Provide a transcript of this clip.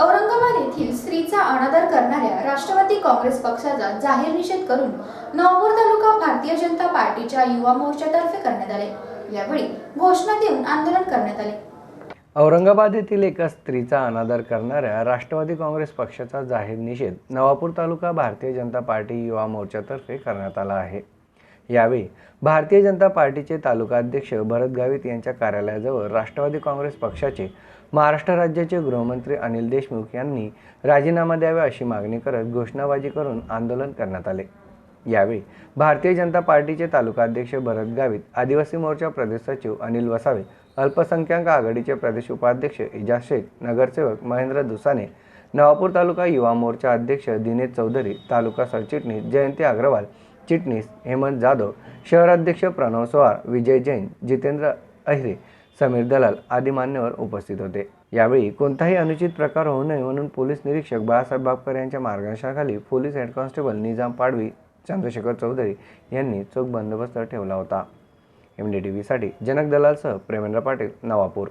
औरंगाबाद येथील स्त्रीचा अनादर करणाऱ्या राष्ट्रवादी काँग्रेस पक्षाचा जाहीर निषेध करून नवापूर तालुका भारतीय जनता पार्टीच्या युवा मोर्चातर्फे करण्यात आले. यावेळी घोषणा देऊन आंदोलन करण्यात आले. औरंगाबाद येथील एका स्त्रीचा अनादर करणाऱ्या राष्ट्रवादी काँग्रेस पक्षाचा जाहीर निषेध नवापूर तालुका भारतीय जनता पार्टी युवा मोर्चातर्फे करण्यात आला आहे. यावेळी भारतीय जनता पार्टीचे तालुकाध्यक्ष भरत गावित यांच्या कार्यालयाजवळ राष्ट्रवादी काँग्रेस पक्षाचे महाराष्ट्र राज्याचे गृहमंत्री अनिल देशमुख यांनी राजीनामा द्यावा अशी मागणी करत घोषणाबाजी करून आंदोलन करण्यात आले. यावेळी भारतीय जनता पार्टीचे तालुकाध्यक्ष भरत गावित आदिवासी मोर्चा प्रदेश सचिव अनिल वसावे अल्पसंख्याक आघाडीचे प्रदेश उपाध्यक्ष इजाज शेख नगरसेवक महेंद्र दुसाने नवापूर तालुका युवा मोर्चा अध्यक्ष दिनेश चौधरी तालुका सरचिटणीस जयंती अग्रवाल चिटणीस हेमंत जाधव शहराध्यक्ष प्रणव सोहार विजय जैन जितेंद्र अहिरे समीर दलाल आदी मान्यवर उपस्थित होते. यावेळी कोणताही अनुचित प्रकार होऊ नये म्हणून पोलीस निरीक्षक बाळासाहेब बापकर यांच्या मार्गदर्शनाखाली police head constable Nizam Padvi Chandrashekhar Chaudhari यांनी चोख बंदोबस्त ठेवला होता. एम डी टी व्हीसाठी जनक दलालसह प्रेमेंद्र पाटील नवापूर.